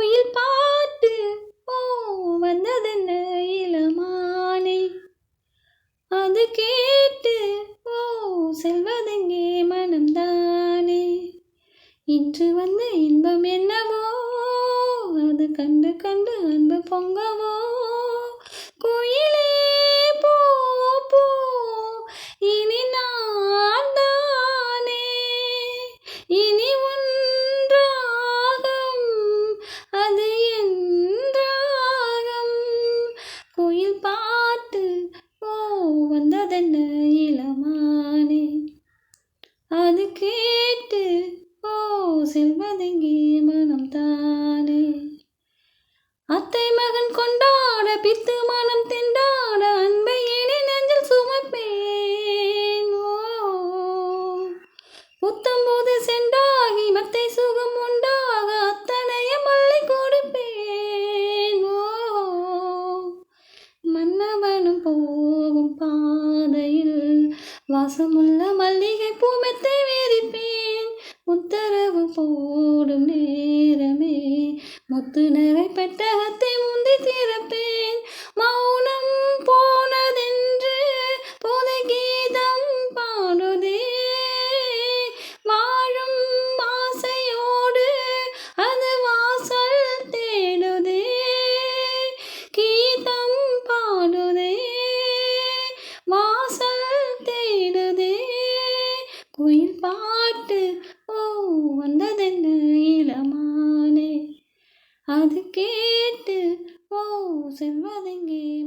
குயில் பாட்டு ஓ வந்ததென்ன இளமானே. அது கேட்டு ஓ செல்வதெங்கே மனம்தானே. இன்று வந்த இன்பம் என்னவோ அது கண்டு கண்டு அன்பு பொங்கவோ. அது கேட்டு ஓ செல்வதெங்கே மனம் தானே? அத்தை மகன் கொண்டாட பித்து மனம் திண்டாட அன்பை இனி நெஞ்சில் சுமப்பேன். ஓ. புத்தம் போது சென்றாகி மத்தை சுகம் உண்டாக அத்தனைய மல்லை கொடுப்பேன். ஓ. மன்னவனும் போகும் பாதையில் வாசமுள்ள மல்லிகை பூமெத்த போடும் நேரமே. முத்து நிறை பெட்டகத்தை முந்தி திறப்பே. பாட்டு ஓ வந்ததென்ன இளமானே? அது கேட்டு ஓ செல்வதெங்கே